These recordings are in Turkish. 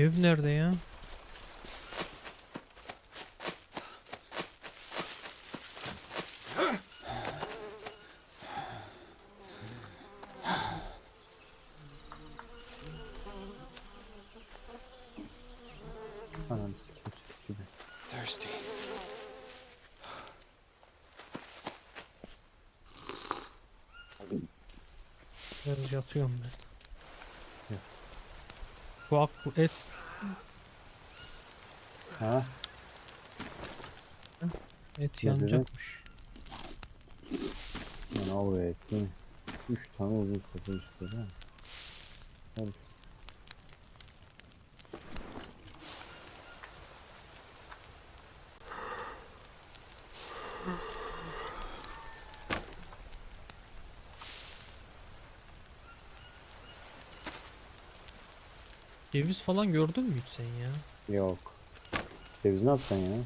Ev nerede ya? Thirsty Biraz yatıyorum ben. Yat. Bu ak bu et Ha? et Ne yanacakmış. Yani al be eti. Üç tane uzun sopa mi? Hadi. Ceviz falan gördün mü hiç sen ya? Yok. Ceviz ne yapacaksın ya?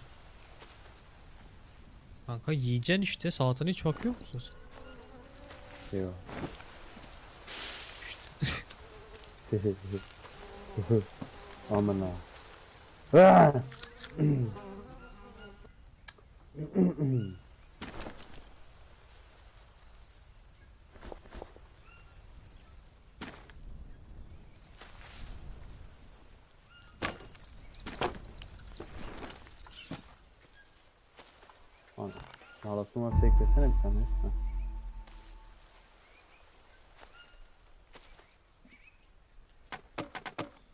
Kanka yiyeceksin işte saatine hiç bakıyor musun sen? Yok. İşte. Aman ha. Halatın varsa eklesene bir tane.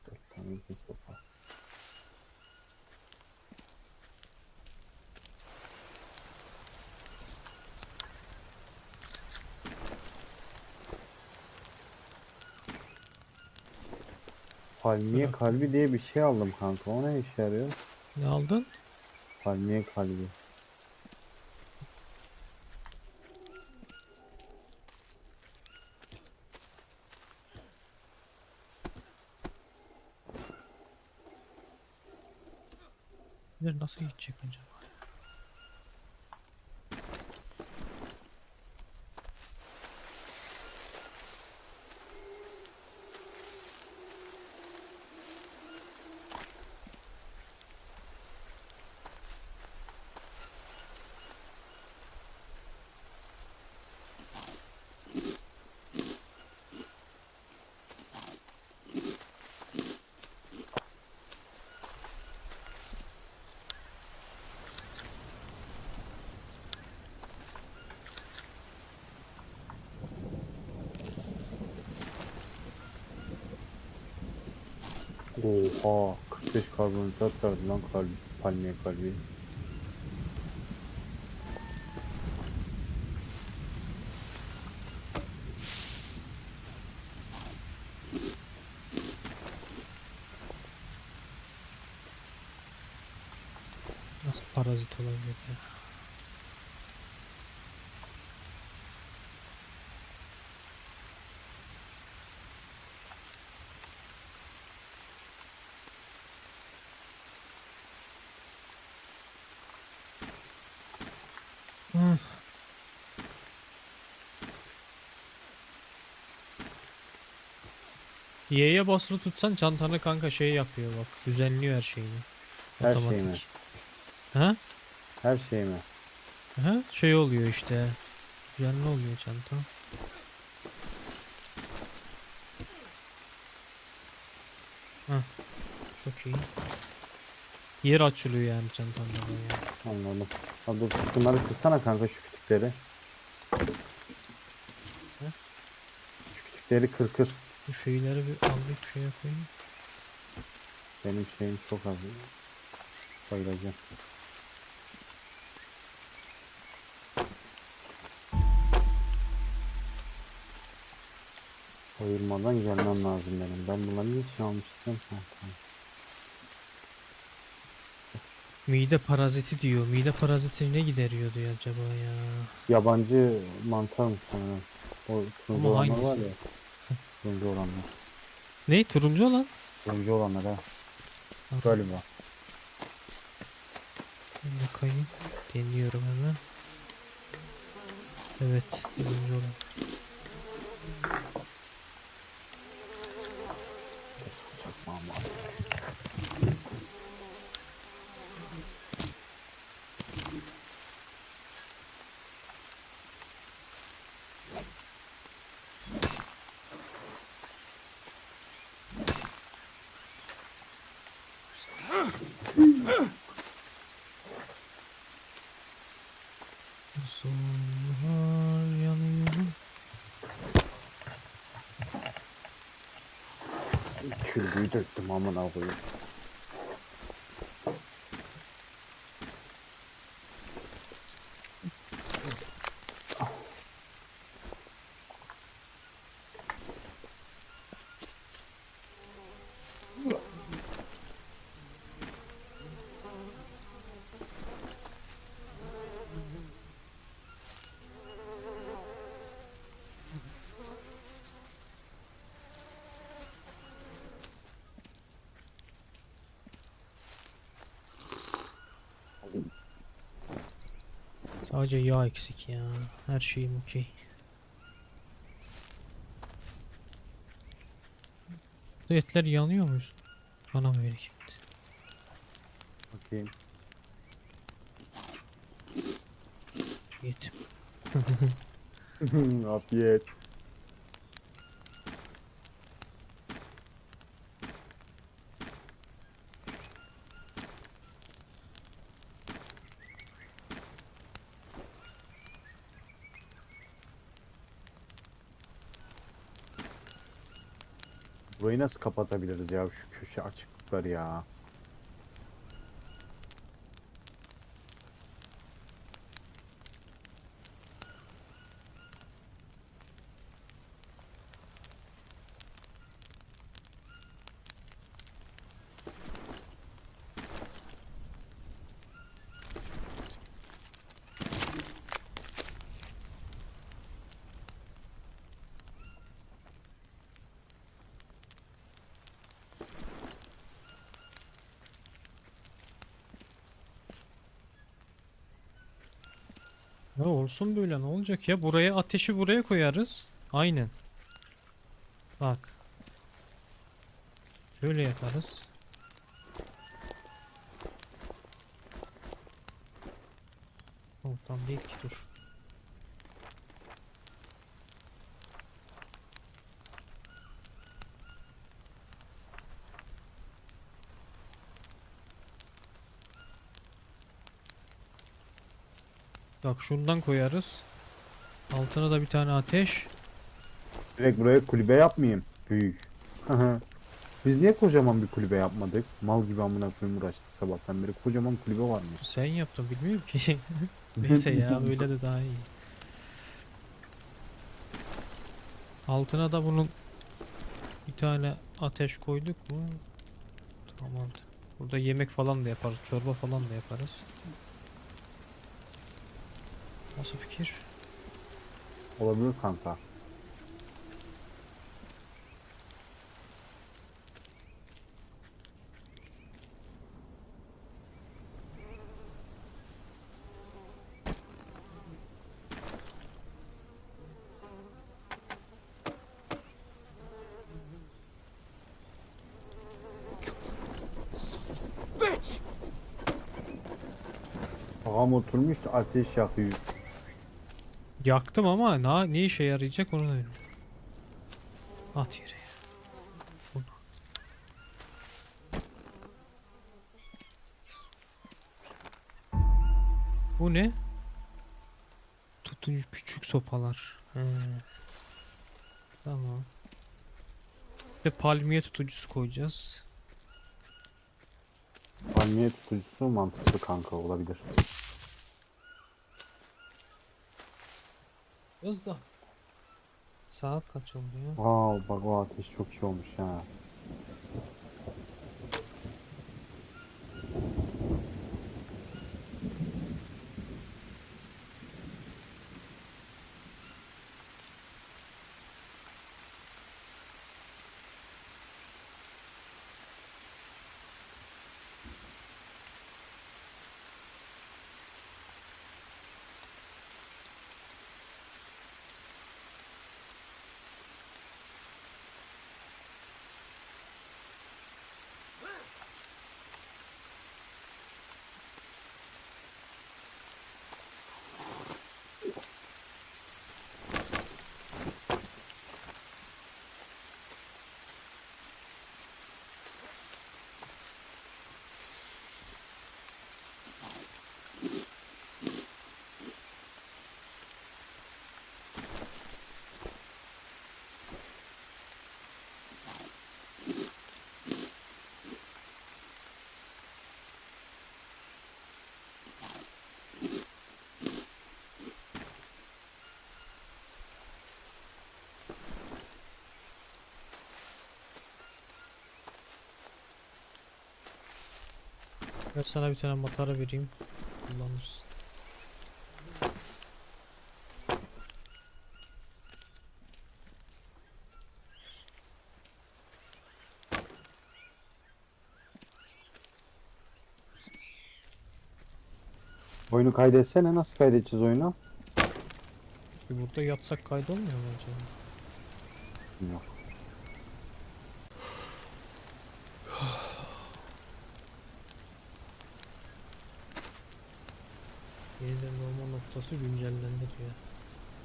Dört sopa. Palmiye kalbi diye bir şey aldım kanka. O ne işe yarıyor? Ne aldın? Palmiye kalbi. Nasıl gidecek acaba? Oha 45 karbonhidrat verdi lan kalbi, palmiye kalbi. Nasıl parazit olabilir ya? Hı. Y'ye basılı tutsan çantanı kanka şey yapıyor bak. Düzenliyor her şeyini. Her şeyi mi? Otomatik. Ha? Her şey mi? Ha? Şey oluyor işte. Düzenli oluyor çanta. Ha. Çok iyi. Yer açılıyor yani çantanda bayağı. Anladım. Dur şunları kırsana kanka şu kütükleri. Şu kütükleri kır kır. Bu şeyleri bir alayım şey yapayım. Benim şeyim çok az. Bayılacağım. Ayırmadan gelmem lazım benim. Ben bunları niçin almıştım? Ha, tamam. Mide paraziti diyor. Mide parazitini ne gideriyordu ya acaba ya? Yabancı mantar muhtemelen. O turuncu Ama olanlar var hangisi? ya. Turuncu olanlar. Ne? Turuncu olan? Turuncu olanlar ha. Galiba. Bakayım. Deniyorum hemen. Evet. Turuncu olan. Çakmağım var. Sonbahar yanıyor. Çürgüyü döktüm amına koyayım. Sadece yağ eksik ya. Her şeyim okey. Bu Etler yanıyor muyuz? Bana mı geldi? Bakayım. Yetim. Afiyet. Burayı nasıl kapatabiliriz ya şu köşe açıklıkları ya. Ya olsun böyle ne olacak ya? Buraya ateşi buraya koyarız. Aynen. Bak. Şöyle yaparız. Oh, tam değil ki dur. Bak şundan koyarız. Altına da bir tane ateş. Direkt buraya kulübe yapmayayım. Büyük. Biz niye kocaman bir kulübe yapmadık? Mal gibi amına koyayım uğraştık sabahtan beri. Kocaman kulübe varmış. Sen yaptın bilmiyorum ki. Neyse ya böyle de daha iyi. Altına da bunun bir tane ateş koyduk mu? Tamamdır. Burada yemek falan da yaparız. Çorba falan da yaparız. Nasıl fikir? Olabilir kanka. Ağam oturmuş ateş yakıyor. Yaktım ama na, ne işe yarayacak onu da bilmiyorum. At yere. Bu ne? Tutuncu küçük sopalar. He. Tamam. Bir de palmiye tutucusu koyacağız. Palmiye tutucusu mantıklı kanka olabilir. Da. Saat kaç oldu ya? Wow bak o ateş çok iyi olmuş ha. Ben sana bir tane matara vereyim. Kullanırsın. Oyunu kaydetsene nasıl kaydedeceğiz oyunu? Burada yatsak kaydolmuyor mu acaba? Bilmiyorum. Yeniden normal noktası güncellendi diyor.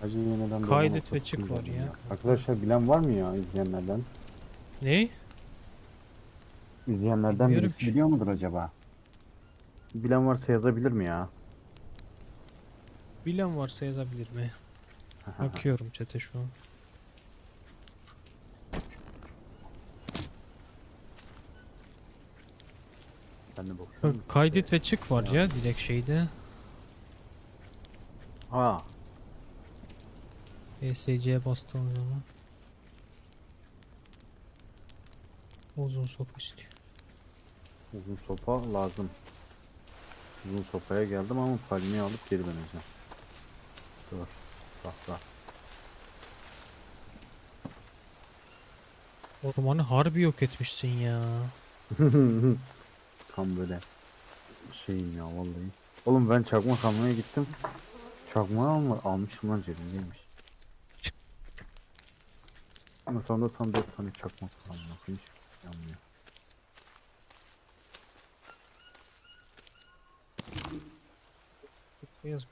Hacı yeniden doğma Kaydet ve çık var ya. Arkadaşlar bilen var mı ya izleyenlerden? Ne? İzleyenlerden Bilmiyorum birisi ki. biliyor mudur acaba? Bilen varsa yazabilir mi ya? Bilen varsa yazabilir mi? Bakıyorum çete şu an. Ben de bakıyorum. Kaydet ve çık var ya direkt şeyde. Ha, ESC'ye bastığın zaman. Uzun sopa istiyor. uzun sopa lazım. Uzun sopaya geldim ama palmiye alıp geri döneceğim. Dur. Bak bak. Ormanı harbi yok etmişsin ya. Tam böyle şeyim ya vallahi. Oğlum ben çakmak almaya gittim. Çakmağı alma, almışım lan cebimdeymiş. Ama sonunda tam 4 tane çakmak falan bakayım. Yanmıyor. Yaz.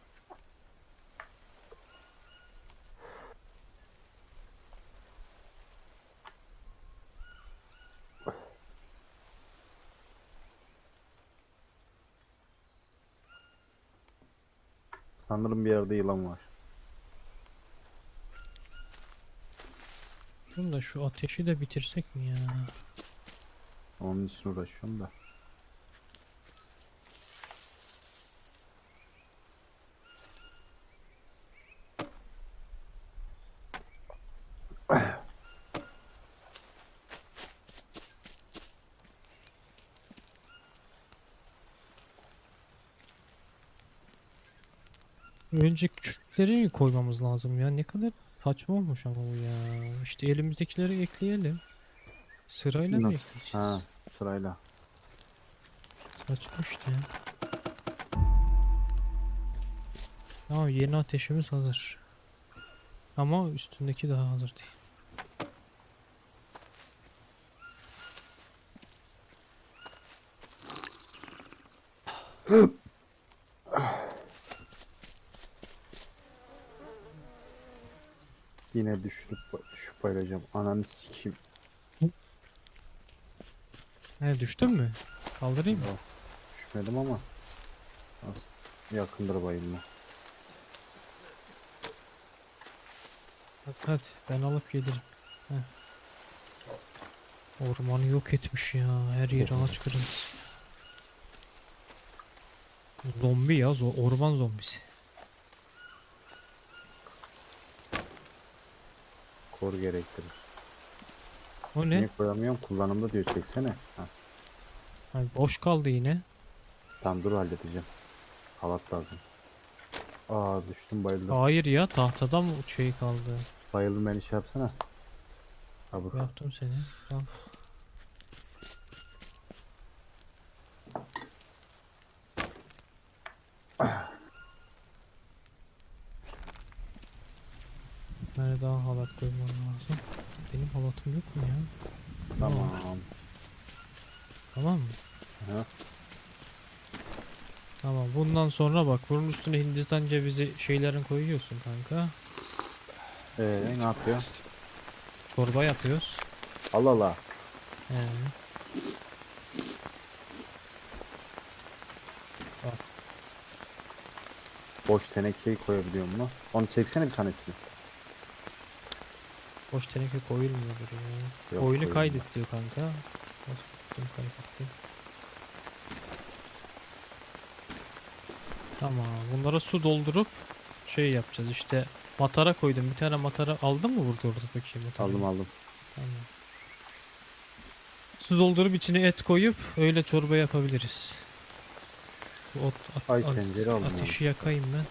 Sanırım bir yerde yılan var. Şunu da şu ateşi de bitirsek mi ya? Onun için uğraşıyorum da. Önce küçükleri koymamız lazım ya. Ne kadar saçma olmuş ama bu ya. İşte elimizdekileri ekleyelim. Sırayla mı Nasıl? ekleyeceğiz? Ha sırayla. Saçma işte. Tamam yeni ateşimiz hazır. Ama üstündeki daha hazır değil. Yine düşüp düşüp bayılacağım. Ananı sikeyim. He düştün mü? Kaldırayım mı? Yok, Düşmedim ama. az Yakındır bayılma. Hadi, hadi ben alıp gelirim. Heh. Ormanı yok etmiş ya. Her yer ağaç kırıntısı. Zombi ya. orman zombisi. Efor gerektirir. O ne? Niye koyamıyorum? Kullanımda diyor çeksene. Ha, Ay, boş kaldı yine. tamam dur halledeceğim. Halat lazım. Aa düştüm bayıldım. Hayır ya tahtadan mı şey kaldı? Bayıldım beni şey yapsana. Abi Yaptım seni. Tamam. Bir tane daha halat koymam lazım. Halatım yok mu ya? tamam. Tamam mı? Ha, Tamam. Bundan sonra bak bunun üstüne Hindistan cevizi şeylerin koyuyorsun kanka. ee, ne yapıyor? Çorba yapıyoruz. Allah Allah. He. Bak. Boş tenekeyi koyabiliyor mu? Onu çeksene bir tanesini. Boş teneke koyulmuyordur ya. Yok, Oyunu kaydet diyor kanka. Nasıl tuttum kaydettim. Tamam. Bunlara su doldurup şey yapacağız işte. Matara koydum. Bir tane matara aldın mı burada ortadaki matarayı? Aldım aldım. Tamam. Su doldurup içine et koyup öyle çorba yapabiliriz. Bu Ot, at- Ay at- tencere aldım. ateşi yakayım ben.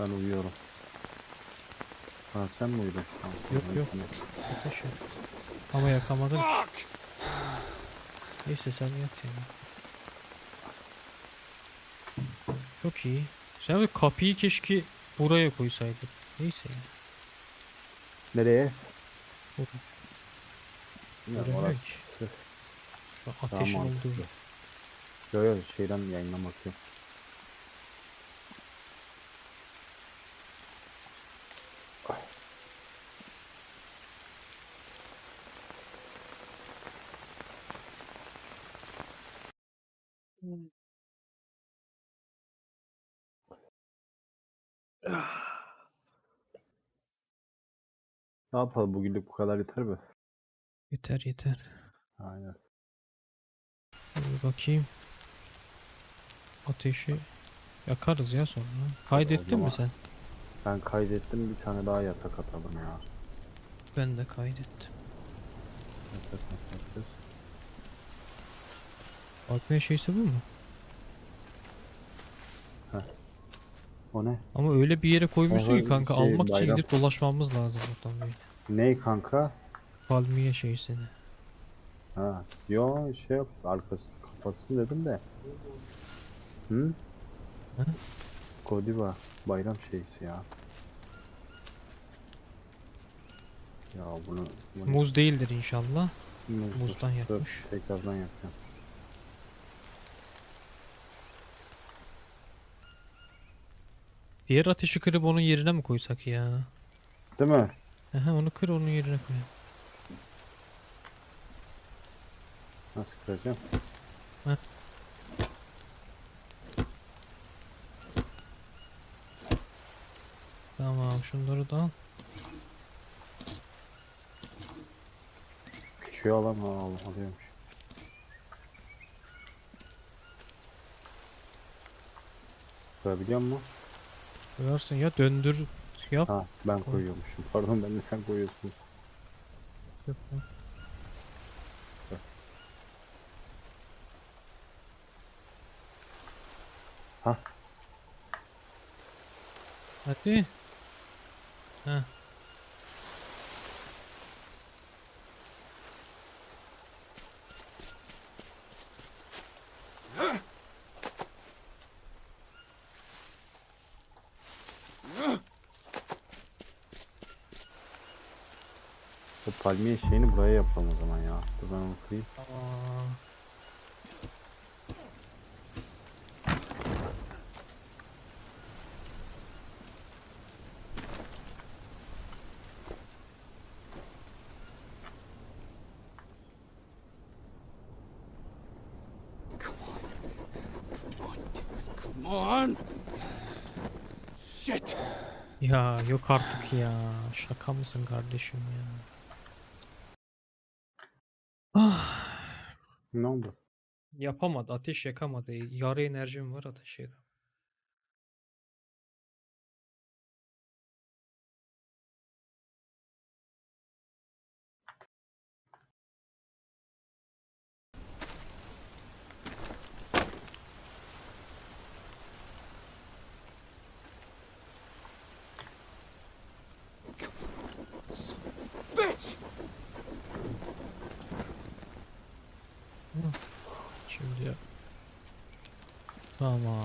Ben uyuyorum. Ha sen mi? Tamam, Yok, yok. Ateş yak. Ama yakamadım ki. Neyse sen yat yani. Çok iyi. Sen bir kapıyı keşke buraya koysaydın. Neyse ya. Nereye? Buraya. Bilmiyorum, Görünmüyor orası. ki. Daha Ateşin mantıklı. olduğu. Yo yo şeyden yayından bakıyorum. Ne yapalım bugünlük bu kadar yeter mi? Yeter yeter. Aynen. Bir bakayım. Ateşi yakarız ya sonra. Kaydettin mi sen? Ben kaydettim bir tane daha yatak atalım ya. Ben de kaydettim. Yatak atacağız. Bakmaya şeysi bu mu? O ne? Ama öyle bir yere koymuşsun ki kanka şey, almak için bayram. gidip dolaşmamız lazım buradan böyle. Ney kanka? Palmiye şeysini. Ha. Yo şey yap arkası kafasını dedim de. Hı? Ha? Godiva bayram şeysi ya. Ya bunu, bunu Muz değildir inşallah. Muz- muzdan yapmış. Tekrardan yapacağım. Diğer ateşi kırıp onun yerine mi koysak ya? Değil mi? Aha onu kır onun yerine koy. Nasıl kıracağım? Ha. Tamam şunları da al. Küçüğü alan ha, al, alıyormuş. Kırabiliyor musun? Koyarsın ya döndür yap. Ha ben Koy. koyuyormuşum. Pardon ben de sen koyuyorsun. Yap, yap. Ha. Hadi. Ha. Palmiye şeyini buraya yapalım o zaman ya. Dur ben onu kırayım. Shit! Ya yok artık ya. Şaka mısın kardeşim ya? Ne oldu? Yapamadı. Ateş yakamadı. Yarı enerjim var ateş yakamıyor. Tamam.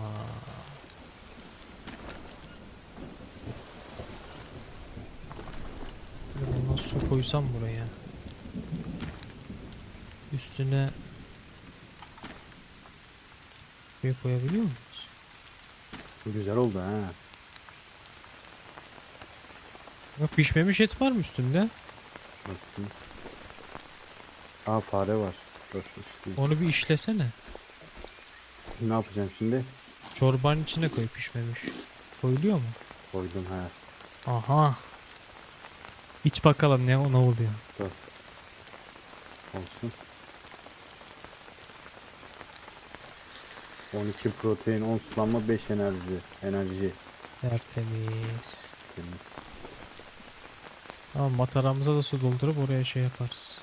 Bir Bundan su koysam buraya. Üstüne şey koyabiliyor muyuz? Güzel oldu ha. Yok pişmemiş et var mı üstünde? Bakayım. Aa fare var. Dur, işte. Onu bir işlesene. Ne yapacağım şimdi? Çorbanın içine koy pişmemiş. Koyuluyor mu? Koydum ha. Aha. İç bakalım ne ne oluyor. Olsun. 12 protein, 10 sulanma, 5 enerji. Enerji. Tertemiz. Temiz. Tamam mataramıza da su doldurup oraya şey yaparız.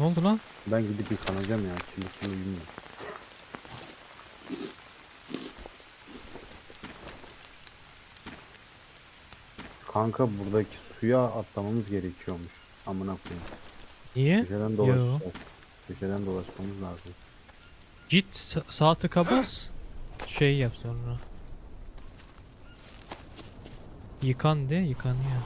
Ne oldu lan? Ben gidip yıkanacağım ya. Kirlisini bilmiyorum. Kanka buradaki suya atlamamız gerekiyormuş. Amına koyayım. Niye? Köşeden dolaşacağız. Köşeden dolaşmamız lazım. Git sa- sağ tıka bas. Şey yap sonra. Yıkan de yıkanıyor.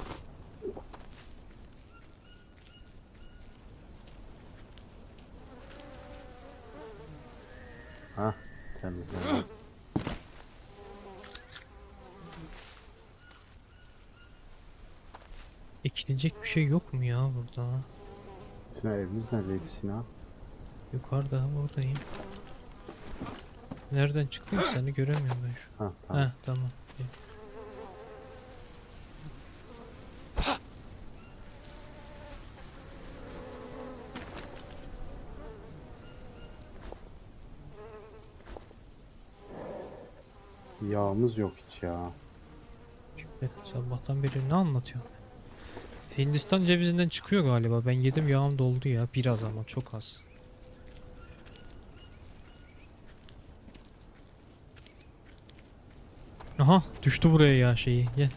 Ha, temizlendi. Ekilecek bir şey yok mu ya burada? Sinan evimiz neredeydi Sinan? Yukarıda oradayım. Nereden çıktın seni göremiyorum ben şu. Ha, tamam. Heh tamam. Yağımız yok hiç ya. Evet, sabahtan beri ne anlatıyorsun? Hindistan cevizinden çıkıyor galiba. Ben yedim yağım doldu ya. Biraz ama çok az. Aha düştü buraya ya şeyi. Gel.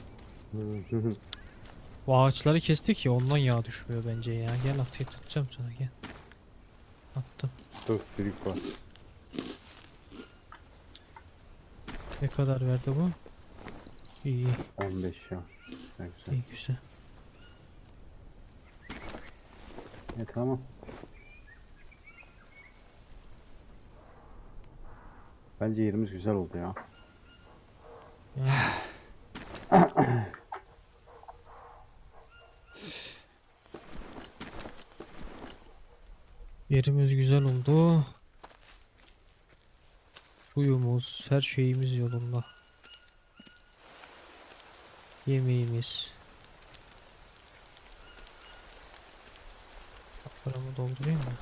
Bu ağaçları kestik ya ondan yağ düşmüyor bence ya. Gel atayım tutacağım sana gel. Attım. Sürük var. Ne kadar verdi bu? İyi iyi, 15 ya. Ne güzel. iyi güzel. E tamam. Bence yerimiz güzel oldu ya. Yani. Yerimiz güzel oldu. Suyumuz, her şeyimiz yolunda. Yemeğimiz. Paramı doldurayım mı?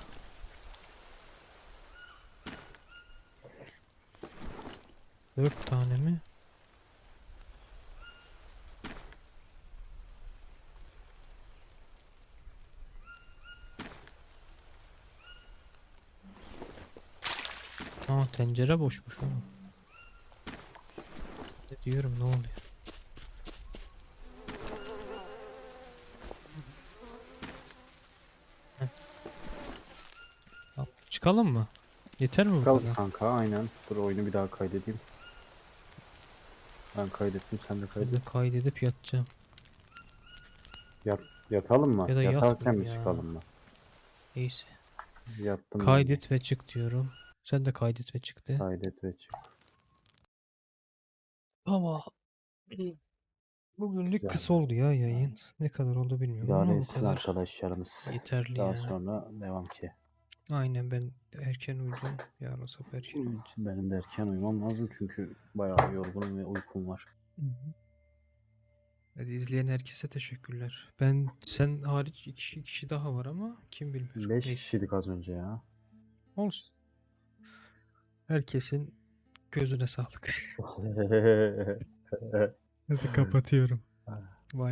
Dört tane mi? Aa tencere boşmuş oğlum. Ne diyorum ne oluyor? Heh. Tamam, Çıkalım mı? Yeter mi bu Bakalım kadar? kanka aynen. Dur oyunu bir daha kaydedeyim. Ben kaydettim sen de Ben kaydet. de kaydedip yatacağım. Yat, yatalım mı? Ya da Yatarken mi ya. çıkalım mı? Neyse. Yattım. ben. Kaydet ve çık diyorum. Sen de kaydet ve çık de. Kaydet ve çık. Ama bugünlük Güzel. kısa oldu ya yayın. Ne kadar oldu bilmiyorum İdare ama bu kadar arkadaşlarımız. yeterli Daha ya. sonra devam ki. Aynen ben erken uyudum. Yarın sabah erken uyudum. Benim de erken uyumam lazım çünkü bayağı yorgunum ve uykum var. Hadi izleyen herkese teşekkürler. Ben sen hariç iki kişi, kişi daha var ama kim bilmiyor. 5 Neyse, kişiydik az önce ya. Olsun. Herkesin gözüne sağlık. Hadi kapatıyorum. Ah. Vay